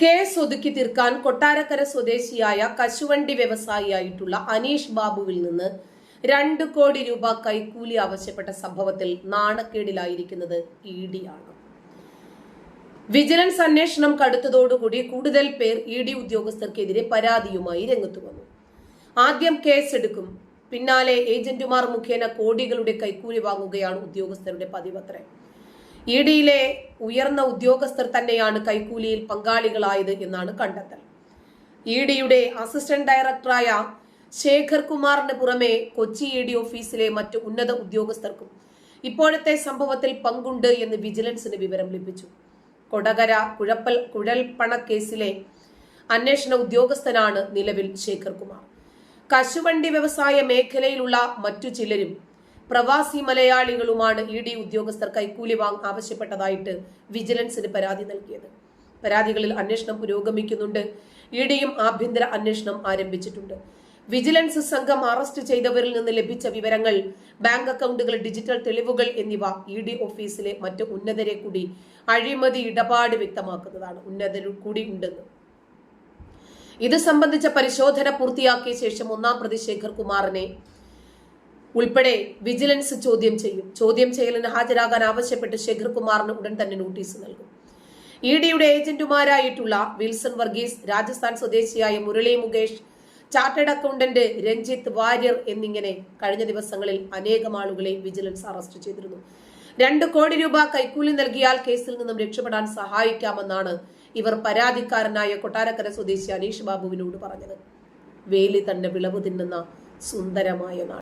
Case ഒതുക്കി തീർക്കാൻ കൊട്ടാരക്കര സ്വദേശിയായ കശുവണ്ടി വ്യവസായിയായിട്ടുള്ള അനീഷ് ബാബുവിൽ നിന്ന് രണ്ട് കോടി രൂപ കൈക്കൂലി ആവശ്യപ്പെട്ട സംഭവത്തിൽ നാണക്കേടിലായിരിക്കുന്നത് ഇ ഡി ആണ്. വിജിലൻസ് അന്വേഷണം കടുത്തതോടുകൂടി കൂടുതൽ പേർ ഇ ഡി ഉദ്യോഗസ്ഥർക്കെതിരെ പരാതിയുമായി രംഗത്തു വന്നു. ആദ്യം കേസെടുക്കും പിന്നാലെ ഏജന്റുമാർ മുഖേന കോടികളുടെ കൈക്കൂലി വാങ്ങുകയാണ് ഉദ്യോഗസ്ഥരുടെ പതിവത്രേ. ഇ ഡിയിലെ ഉയർന്ന ഉദ്യോഗസ്ഥർ തന്നെയാണ് കൈക്കൂലിയിൽ പങ്കാളികളായത് എന്നാണ് കണ്ടെത്തൽ. ഇ ഡിയുടെ അസിസ്റ്റന്റ് ഡയറക്ടറായ ശേഖർ കുമാറിന് പുറമെ കൊച്ചി ഇ ഡി ഓഫീസിലെ മറ്റ് ഉന്നത ഉദ്യോഗസ്ഥർക്കും ഇപ്പോഴത്തെ സംഭവത്തിൽ പങ്കുണ്ട് എന്ന് വിജിലൻസിന് വിവരം ലഭിച്ചു. കൊടകര കുഴപ്പൽ കുഴൽപ്പണ കേസിലെ അന്വേഷണ ഉദ്യോഗസ്ഥനാണ് നിലവിൽ ശേഖർ കുമാർ. കശുവണ്ടി വ്യവസായ മേഖലയിലുള്ള മറ്റു ചിലരും പ്രവാസി മലയാളികളുമാണ് ഇ ഡി ഉദ്യോഗസ്ഥർ കൈക്കൂലി വാങ് ആവശ്യപ്പെട്ടതായിട്ട് വിജിലൻസിന് പരാതി നൽകിയത്. പരാതികളിൽ അന്വേഷണം പുരോഗമിക്കുന്നുണ്ട്. ഇ ഡിയും ആഭ്യന്തര അന്വേഷണം ആരംഭിച്ചിട്ടുണ്ട്. വിജിലൻസ് സംഘം അറസ്റ്റ് ചെയ്തവരിൽ നിന്ന് ലഭിച്ച വിവരങ്ങൾ ബാങ്ക് അക്കൗണ്ടുകൾ ഡിജിറ്റൽ തെളിവുകൾ എന്നിവ ഇ ഡി ഓഫീസിലെ മറ്റ് ഉന്നതരെ കൂടി അഴിമതി ഇടപാട് വ്യക്തമാക്കുന്നതാണ്. ഉന്നതർ കൂടി ഉണ്ടെന്ന്. ഇത് സംബന്ധിച്ച പരിശോധന പൂർത്തിയാക്കിയ ശേഷം ഒന്നാം പ്രതി ശേഖർ കുമാറിനെ ഉൾപ്പെടെ വിജിലൻസ് ചോദ്യം ചെയ്യും. ചോദ്യം ചെയ്യലിന് ഹാജരാകാൻ ആവശ്യപ്പെട്ട് ശേഖർ കുമാറിന് ഉടൻ തന്നെ നോട്ടീസ് നൽകും. ഇ ഡിയുടെ ഏജന്റുമാരായിട്ടുള്ള വിൽസൺ വർഗീസ് രാജസ്ഥാൻ സ്വദേശിയായ മുരളി മുകേഷ് ചാർട്ടേഡ് അക്കൗണ്ടന്റ് രഞ്ജിത്ത് വാര്യർ എന്നിങ്ങനെ കഴിഞ്ഞ ദിവസങ്ങളിൽ അനേകം ആളുകളെ വിജിലൻസ് അറസ്റ്റ് ചെയ്തിരുന്നു. രണ്ട് കോടി രൂപ കൈക്കൂലി നൽകിയാൽ കേസിൽ നിന്നും രക്ഷപ്പെടാൻ സഹായിക്കാമെന്നാണ് ഇവർ പരാതിക്കാരനായ കൊട്ടാരക്കര സ്വദേശി അനീഷ് ബാബുവിനോട് പറഞ്ഞത്. വേലി തന്നെ വിളവ് തിന്നുന്ന സുന്ദരമായ നാട്.